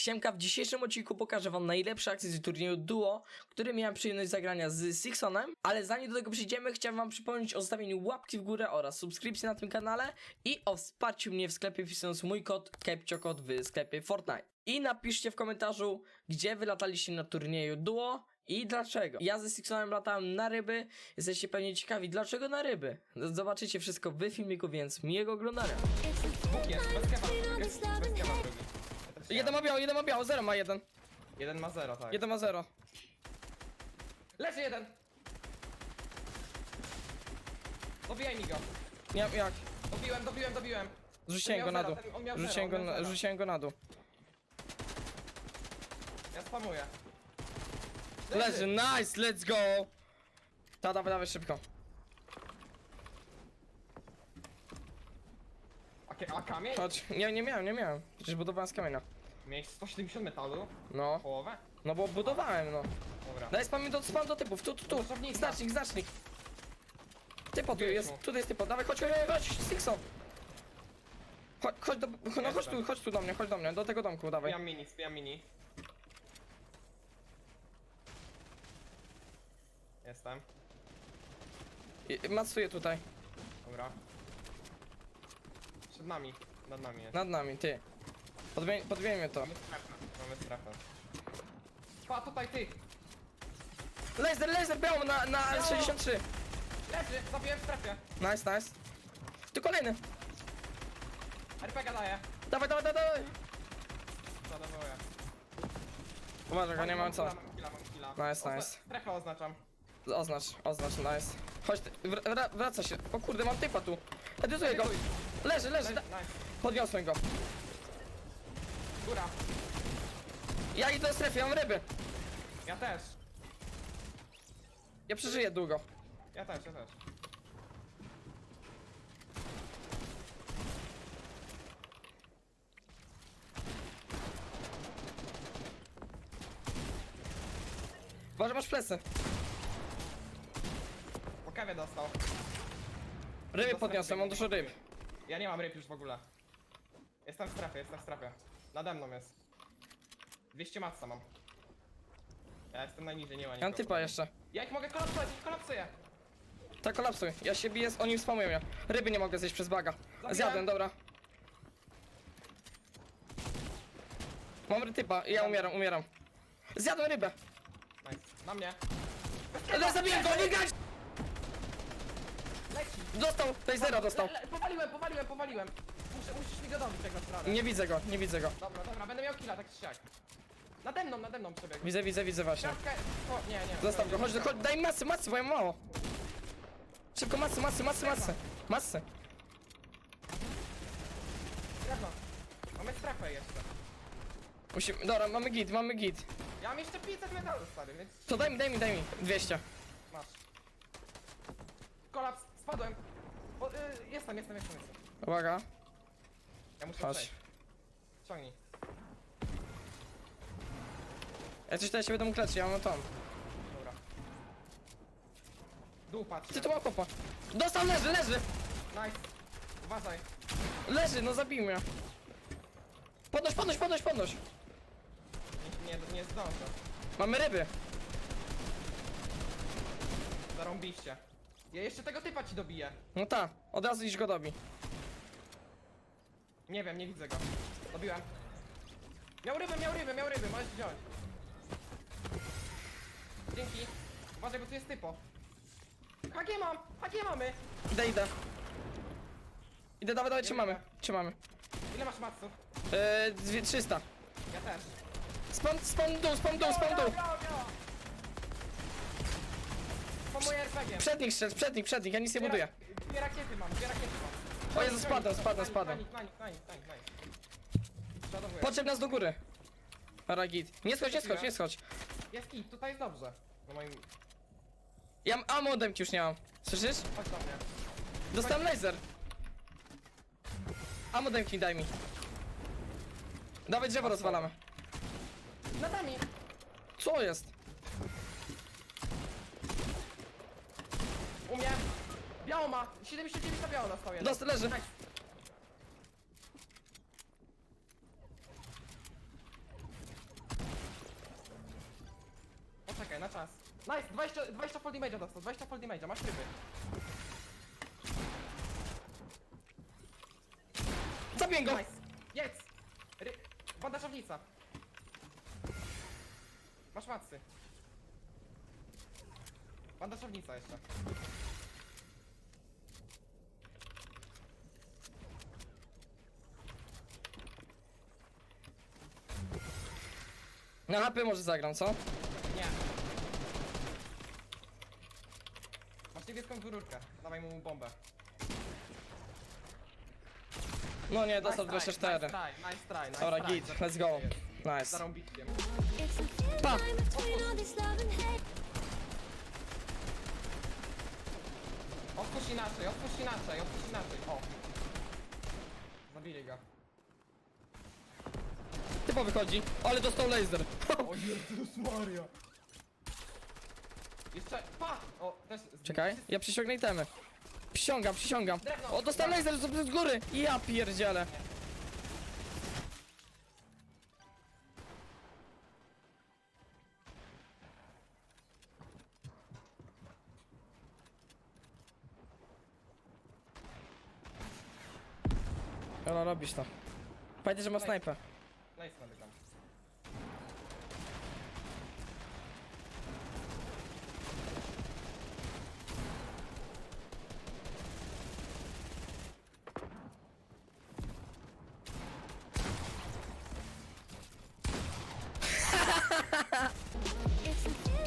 Siemka, w dzisiejszym odcinku pokażę wam najlepsze akcje z turnieju Duo, który miałem przyjemność zagrania z Sixonem, ale zanim do tego przejdziemy, chciałem wam przypomnieć o zostawieniu łapki w górę oraz subskrypcji na tym kanale i o wsparciu mnie w sklepie wpisując mój kod CAPCIOKOD w sklepie Fortnite. I napiszcie w komentarzu, gdzie wy lataliście na turnieju Duo i dlaczego. Ja ze Sixonem latałem na ryby, jesteście pewnie ciekawi, dlaczego na ryby. Zobaczycie wszystko w filmiku, więc miłego oglądania. Dwóch jest, bez bez Jeden ma biało, jeden ma biało, zero ma jeden. Jeden ma zero, tak. Jeden ma zero. Leży jeden! Dobijaj mi go. Nie jak. Dobiłem, dobiłem, dobiłem. Rzuciłem On go miał na dół. zero, ten- on miał Rzuciłem go, on miał na- zero. rzuciłem go na dół. Ja spamuję. Leży, nice, let's go! Ta, dawaj, dawaj szybko. A, kie- a kamień? Chodź, nie, nie miałem, nie miałem. Przecież budowałem z kamienia. Miałeś 170 metalu? No, Połowę? no bo budowałem, no. Dobra. Daj spam do, spam do typów, tu, tu, tu. Osobnika. Znacznik, znacznik. Typo tu jest, tutaj jest typo, dawaj, chodź, chodź, chodź, Stixon. Chodź, chodź do, no chodź tu, chodź tu do mnie, chodź do mnie, do tego domku, dawaj. Spijam mini, spijam mini. Jestem. I- Masuję tutaj, Dobra. Przed nami. Nad nami jest. nad nami, ty. Podwie, podwiejmy to. Mamy strefę. Mamy strefę. Pa, tutaj ty! Laser, laser, biało na, na Biało. 63. Leży! Zabiłem w strefie! Nice, nice. Tu kolejny. RPG daję. Dawaj, dawaj, dawaj, dawaj. Zadowolę. Uważaj, go nie mam co. Mam killa, mam killa. Nice, Ozna- nice. Strefę oznaczam. Oznacz, oznacz, nice. Chodź, ty, wr wra wraca się. O kurde, mam typa tu. Edytuję go. Edytuj. Leży, leży. Da Nice. podniosłem go. Góra. Ja idę do strefy, ja mam ryby. Ja też. Ja przeżyję długo. Ja też, ja też. Uważaj, masz plecy. Po kawie dostał. Ryby podniosłem, mam dużo ryb. Ja nie mam ryb już w ogóle. Jestem w strefie, jestem w strefie. Nade mną jest. 200 matca mam. Ja jestem najniżej, nie ma Ja mam nikogo. typa jeszcze. Ja ich mogę kolapsować, ich kolapsuję. Tak, kolapsuj. Ja się biję, z- oni spamują mnie. Ryby nie mogę zjeść przez baga. Zjadłem, dobra. Mam typa, ja umieram, umieram. Zjadłem rybę. Nice. Na mnie. Ale zabiję go, wygrać! Leci. Dostał, tutaj zero dostał. Le, le, powaliłem, powaliłem, powaliłem. Muszę, musisz mi go dobić, jak dasz radę. Nie widzę go, nie widzę go. Dobra, dobra, będę miał killa, tak czy siak. Nade mną, nade mną przebiegł. Widzę, widzę, widzę właśnie. O, nie, nie. Zostaw go, chodź, chodź, daj masy, masy, bo ja mam mało. Szybko masy, masy, masy, masy. Masy. Drewno. Mamy strefę jeszcze. Musimy, dobra, mamy git, mamy git. Ja mam jeszcze 500 metalu, stary, więc To daj mi, daj mi, daj mi. 200. masz. Kolaps, spadłem. O, y, jestem, jestem, jestem, jestem. Uwaga. Ja muszę Chodź. przejść. Ciągnij. Ja coś tutaj się będę mógł leczyć, ja mam tam. Dobra. Dół patrz. Ty tu mam kopa. Dostał, leży, leży. Nice. Uważaj. Leży, no zabij mnie. Podnoś, podnoś, podnoś, podnoś. Nie, nie, nie zdążę. Mamy ryby. Zarąbiście. Ja jeszcze tego typa ci dobiję. No ta, od razu iść go dobi. Nie wiem, nie widzę go. Dobiłem. Miał ryby, miał ryby, miał ryby, możesz wziąć. Dzięki. Uważaj, bo tu jest typo. HG mam! HG mamy! Idę, idę. Idę, dawaj, dawaj, trzymamy. Trzymamy. Ile masz? Eee, dwie- 300. Ja też. Spam, spam dół, spam dół, spam dół. Po moje RPG. Przed nich strzel, przed nich, przed nich, ja nic nie buduję. Dwie rakiety mam, dwie rakiety mam. O Jezu, na nich. Przeładowuję. Podszedł nas do góry. Dobra, git. Nie schodź, nie schodź, nie schodź. Jest kit, tutaj jest dobrze. Na moim... Ja mam ammo demki już nie mam. Słyszysz? Chodź do mnie. Dostałem laser. Ammo demki daj mi. Dawaj drzewo rozwalamy. Nad nami! Co jest? U mnie! Biało ma! 79 na biało dostał jeden. Dost leży. Nice. Poczekaj, na czas. Nice! 20, 20 full damage'a dostał, 20 full damage'a, masz ryby. Zabiję go! Nice! Jedz! Ry... Bandażownica. Masz macy. Bandażownica jeszcze. Na HP może zagram, co? Nie. Masz niebieską rurkę. Dawaj mu bombę. No nie, dostał Nice try, 24. Nice try, nice try, nice Dobra, try. git, let's go. Nice. Zarąbikiem. It's a thin Pa. line between all this love and hate. Otwórz inaczej, otwórz inaczej, otwórz inaczej. O. Zabili go. Typo wychodzi, ale dostał laser. O Jezus Maria. Jeszcze, pa! O, też... Czekaj, ja przyciągnę itemy. Przysiągam, przysiągam. Drewno. O, dostał laser z, z góry. Ja pierdzielę. Dobra, robisz to. Pamiętaj, że ma snajpę. Nice. It's a thin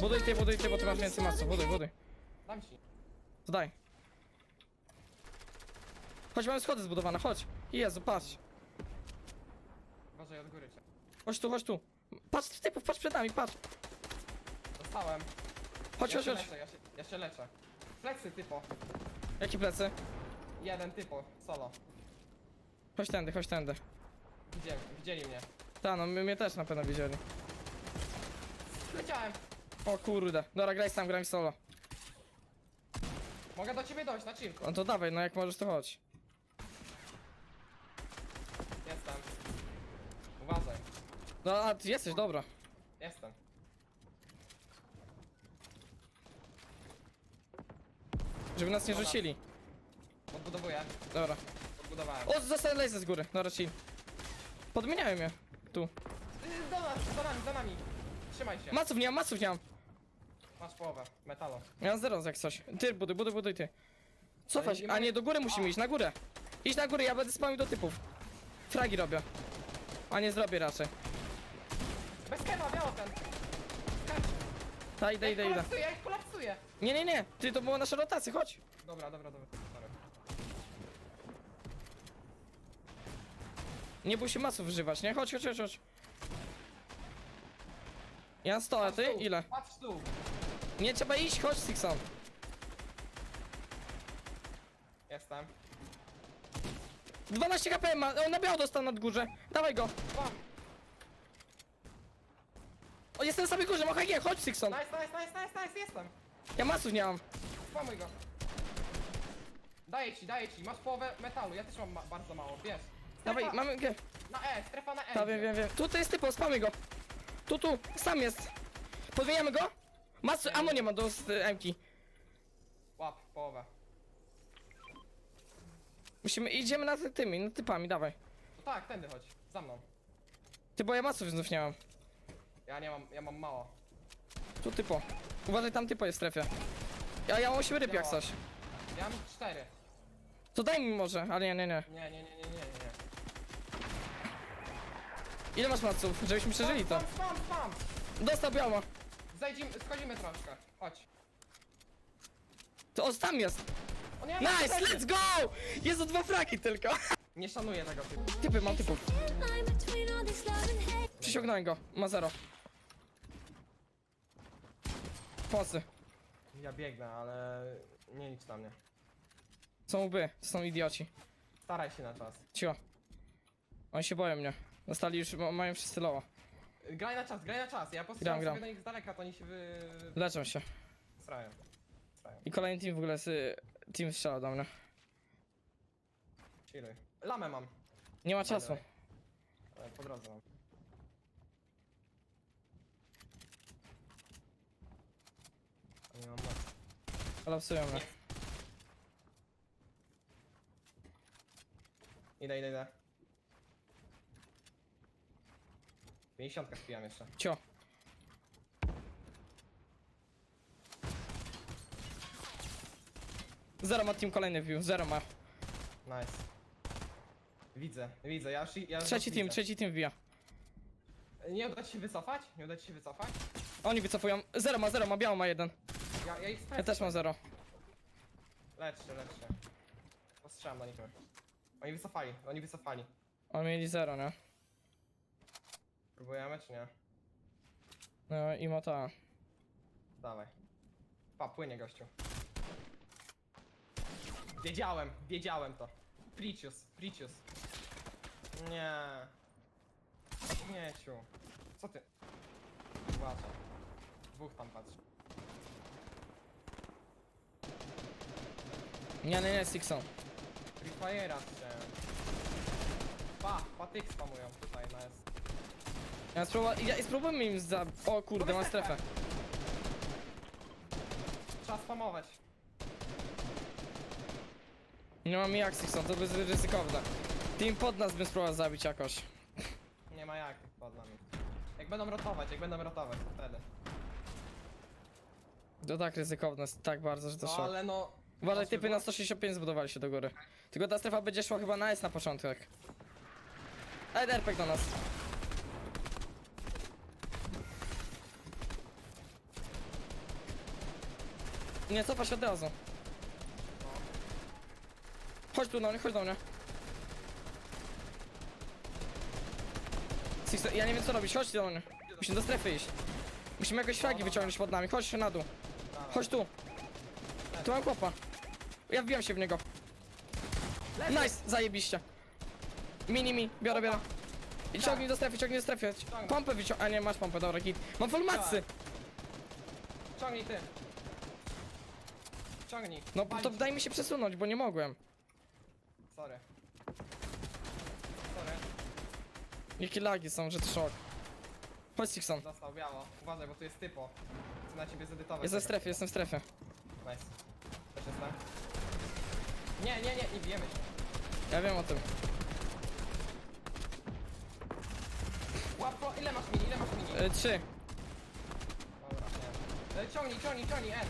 Buduj ty, buduj ty, bo ty masz więcej masy. Buduj, buduj. Dam ci. To daj. Chodź, mamy schody zbudowane, chodź. Jezu, patrz. Uważaj od góry cię. Chodź tu, chodź tu. Patrz, typów, patrz przed nami, patrz. Dostałem. Chodź, ja chodź, się chodź. leczę, ja się, ja się leczę. Plecy typo. Jakie plecy? Jeden typo, solo. Chodź tędy, chodź tędy. Widzieli, widzieli mnie. Ta, no my, mnie też na pewno widzieli. Leciałem. O kurde. Dobra, graj sam, graj solo. Mogę do ciebie dojść na chillku. No to dawaj, no jak możesz to chodź. Jestem. Uważaj. No, a ty jesteś, dobra. Jestem. Żeby nas nie rzucili. Odbudowuję. Dobra. Odbudowałem. O, zostałem laser z góry. Dobra, chill. Podmieniają mnie. Tu. Y, Do nas, za nami, za nami. Trzymaj się. Maców nie mam, maców nie mam. Masz połowę metalu. Ja mam zero jak coś. Ty, buduj, buduj, buduj, ty. Cofaj się. A nie, do góry musimy iść, na górę. Idź na górę, ja będę spamił do typów. Fragi robię. A nie zrobię raczej. Bez kema, miało ten. Skacz. Ta, idę, idę, idę. kolapsuję, ja ich kolapsuję. Nie, nie, nie. Ty, to była nasza rotacja, chodź. Dobra, dobra, dobra. Sorry. Nie bój się masów używać, nie? Chodź, chodź, chodź, chodź. Ja 100, a Patrz ty? Ile? Patrz tu. Nie trzeba iść, chodź, Sixon. Jestem. 12 HP ma, on na biało dostał nad górze. Dawaj go. Jestem na samej górze, machaj G, chodź, Sixon. Nice, nice, nice, nice, nice, jestem. Ja masów nie mam. Spamuj go. Daję ci, daję ci. Masz połowę metalu, ja też mam ma bardzo mało, wiesz. Dawaj, Strefa mamy G. Na E, strefa na E. Ta, wiem, wiem, wiem. Tutaj jest typo, spamy go. Tu, tu, sam jest. Podmieniamy go? Mas, ammo nie ma do z, y, MK. Łap, połowę. Musimy, idziemy na ty, tymi, na typami, dawaj. No tak, tędy chodź. Za mną. Ty, bo ja masów znów nie mam. Ja nie mam, ja mam mało. Tu typo. Uważaj, tam typo jest w strefie. Ja, ja mam 8 ryb jak Działa. coś. Ja mam cztery. To daj mi może, ale nie, nie, nie. Nie, nie, nie, nie, nie, nie. Ile masz maców, żebyśmy przeżyli to? Spam, spam, spam. Dostał biało. Zejdziemy, schodzimy troszkę. Chodź. To o, tam jest. O nie, Nice, let's go! Jezu, dwa fraki tylko. Nie szanuję tego typu. Typy, mam typów. thin line between all this love and hate. Przysiągnąłem go, ma zero. Pomocy. Ja biegnę, ale nie licz na mnie. Są łby, są idioci. Staraj się na czas. Cicho. Oni się boją mnie. Dostali już, ma- mają wszyscy loła. Graj na czas, graj na czas. Ja postrzelam Gram, sobie gram. do nich z daleka, to oni się wy... Leczą się. Srają. I kolejny team w ogóle y, team strzela do mnie. Chilluj. Lamę mam. Nie ma czasu. Ale Po drodze mam. Kolapsują mnie. Idę, idę, idę. 50 spijam jeszcze. Cio. Zero ma team kolejny view, zero ma. Nice. Widzę, widzę, ja już, ja już Trzeci was team, widzę. trzeci team wbija. Nie uda ci się wycofać? Nie uda ci się wycofać? Oni wycofują. Zero ma, zero ma, biało ma jeden. Ja, ja ich Ja też mam zero. Lecz się, lecz się. Postrzelam do nich. Oni wycofali, oni wycofali. Oni mieli zero, nie? Próbujemy czy nie? No i ma ta. Dawaj. Pa, płynie gościu. Wiedziałem, wiedziałem to. Pricius, Pricius. Nie. Śmieciu. Co ty? Uważaj. Dwóch tam patrzy. Nie, nie, nie, Sixon. Free Fire'a chciałem. Pa, patyk spamują tutaj na S. Ja spróbuję, ja spróbujmy im za... O kurde, mam strefę. Trzeba spamować. Nie mam jak Sixon, to jest ryzykowne. Team pod nas bym spróbował zabić jakoś. Nie ma jak pod nami. Jak będą rotować, jak będą rotować, to wtedy. To tak ryzykowne, jest tak bardzo, że to No szok. ale no... Uważaj, typy na wybór. 165 zbudowali się do góry. Tylko ta strefa będzie szła chyba na S na początek. Ej, derpek do nas. Nie, cofa się od razu. Chodź tu do mnie, chodź do mnie. Ja nie wiem co robić, chodź do mnie. Musimy do strefy iść. Musimy jakoś fragi wyciągnąć pod nami, chodź na dół. Chodź tu. Tu mam chłopa. Ja wbijam się w niego. Nice, zajebiście. Mini mi, biorę, biorę. I ciągnij do strefy, ciągnij do strefy. Pompę wyciągnij. A nie, masz pompę, dobra, git. Mam full matsy. Ciągnij ty. Ciągnij. No to daj mi się przesunąć, bo nie mogłem. Sorry. Sorry. Jakie lagi są, że to szok. Chodź Sixon. Dostał biało. Uważaj, bo tu jest typo. Chcę na ciebie zedytować. Jestem w strefie, jestem w strefie. Nice. Też jestem. Nie, nie, nie, nie bijemy się. Ja wiem o tym. Łatwo, ile masz mini, ile masz mini? E, trzy. Dobra, nie. E, ciągnij, ciągnij, ciągnij, N.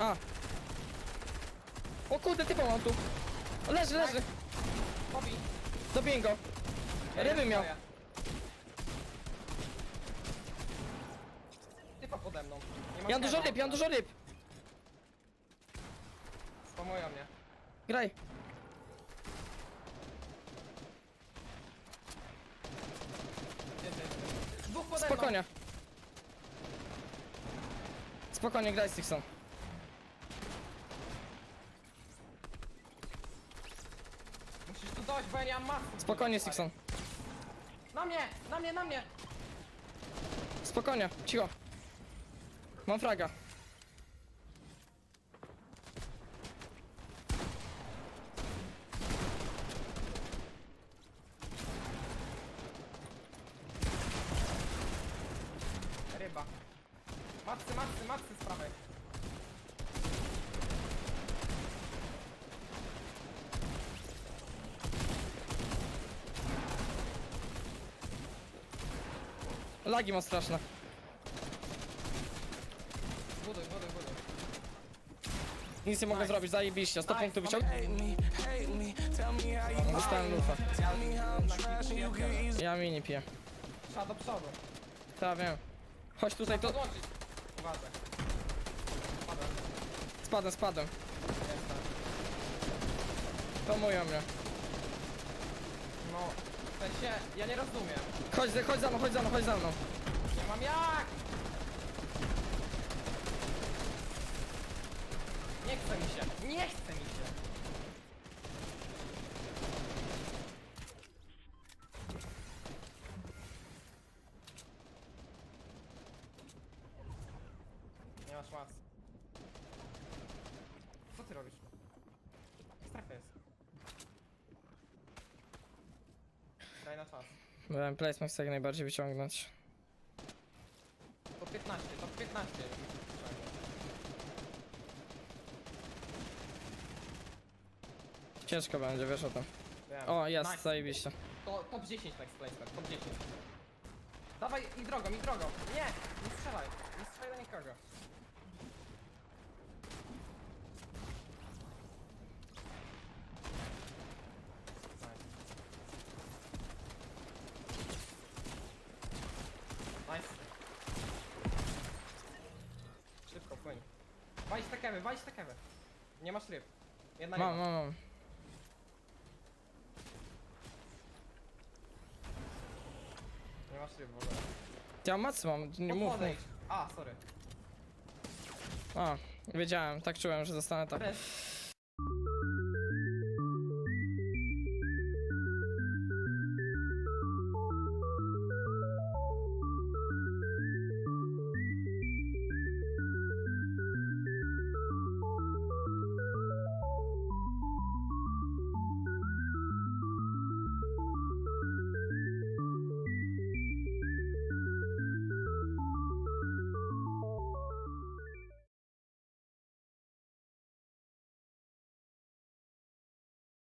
A. O kurde, typa mam tu. Leży, leży. Pobij. Dobiję go. Ryby miał. Typa pode mną. Nie Ja mam dużo ryb, ja mam dużo ryb. Spamują mnie. Graj. Gdzie ty? Dwóch pode mną. Spokojnie. Spokojnie, graj Sixon. Musisz tu dojść, bo ja nie mam masy. Spokojnie Sixon. Na mnie, na mnie, na mnie. Spokojnie, cicho. Mam fraga. Lagi mam straszne. Buduj, buduj, buduj. Nic nie mogę zrobić, zajebiście. 100 Nice, punktów wyciągnąłem. Dostałem lufa. Ja mini piję. Trzeba do przodu. Tak, wiem. Chodź tutaj, to... Podłączyć. Uważaj. Spadłem. Jestem. Tomują mnie. No, w sensie, ja nie rozumiem. Chodź, chodź za mną, chodź za mną, chodź za mną. Nie mam jak! Nie chce mi się, nie chce mi się. na czas. Byłem placement chcę jak najbardziej wyciągnąć. To 15, to 15. Ciężko będzie, wiesz o tym. Wiem. O, jest, nice. zajebiście. To, top 10 tak placement, top 10. Dawaj i drogą, i drogą. Nie, nie strzelaj, nie strzelaj do nikogo. Te kewy, walić te kewy. Nie masz ryb. Jedna Mam, ryba. mam, mam. Nie masz ryb w ogóle. Ja macy mam, nie mów, Podpodejdź. mów. A, sorry. A, wiedziałem, tak czułem, że zostanę tak. Res.